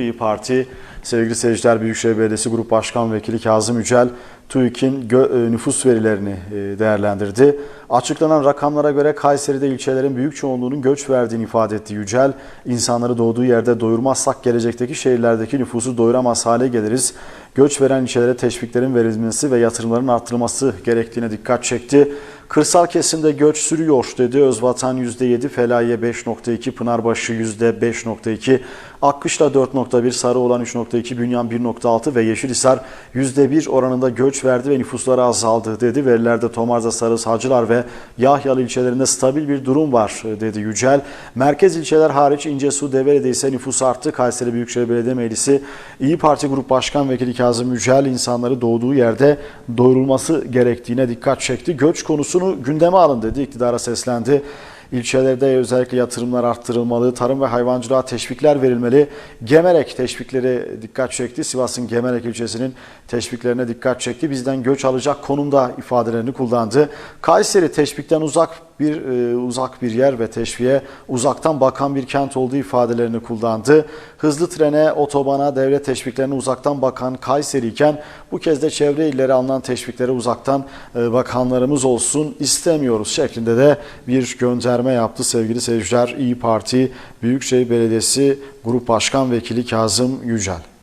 İyi Parti sevgili seyirciler Büyükşehir Belediyesi Grup Başkan Vekili Kazım Yücel TÜİK'in e, nüfus verilerini e, değerlendirdi. Açıklanan rakamlara göre Kayseri'de ilçelerin büyük çoğunluğunun göç verdiğini ifade etti Yücel. İnsanları doğduğu yerde doyurmazsak gelecekteki şehirlerdeki nüfusu doyuramaz hale geliriz. Göç veren ilçelere teşviklerin verilmesi ve yatırımların arttırılması gerektiğine dikkat çekti. Kırsal kesimde göç sürüyor dedi. Özvatan %7, Felahiye 5.2, Pınarbaşı %5.2, Akkışla 4.1, Sarıoğlan 3.2, Bünyan 1.6 ve Yeşilhisar %1 oranında göç verdi ve nüfusları azaldı dedi. Verilerde Tomarza, Sarı, Hacılar ve Yahyalı ilçelerinde stabil bir durum var dedi Yücel. Merkez ilçeler hariç İncesu, Develi'de ise nüfus arttı. Kayseri Büyükşehir Belediye Meclisi İyi Parti Grup Başkan Vekili Kazım Yücel insanları doğduğu yerde doyurulması gerektiğine dikkat çekti. Göç konusunu gündeme alın dedi, iktidara seslendi. İlçelerde özellikle yatırımlar arttırılmalı, tarım ve hayvancılığa teşvikler verilmeli. Gemerek teşvikleri dikkat çekti. Sivas'ın Gemerek ilçesinin teşviklerine dikkat çekti. Bizden göç alacak konumda ifadelerini kullandı. Kayseri teşvikten uzak bir e, uzak bir yer ve teşviğe uzaktan bakan bir kent olduğu ifadelerini kullandı. Hızlı trene, otobana, devlet teşviklerine uzaktan bakan Kayseri iken bu kez de çevre illere alınan teşviklere uzaktan e, bakanlarımız olsun istemiyoruz şeklinde de bir gönderme yaptı sevgili seyirciler. İyi Parti Büyükşehir Belediyesi Grup Başkan Vekili Kazım Yücel.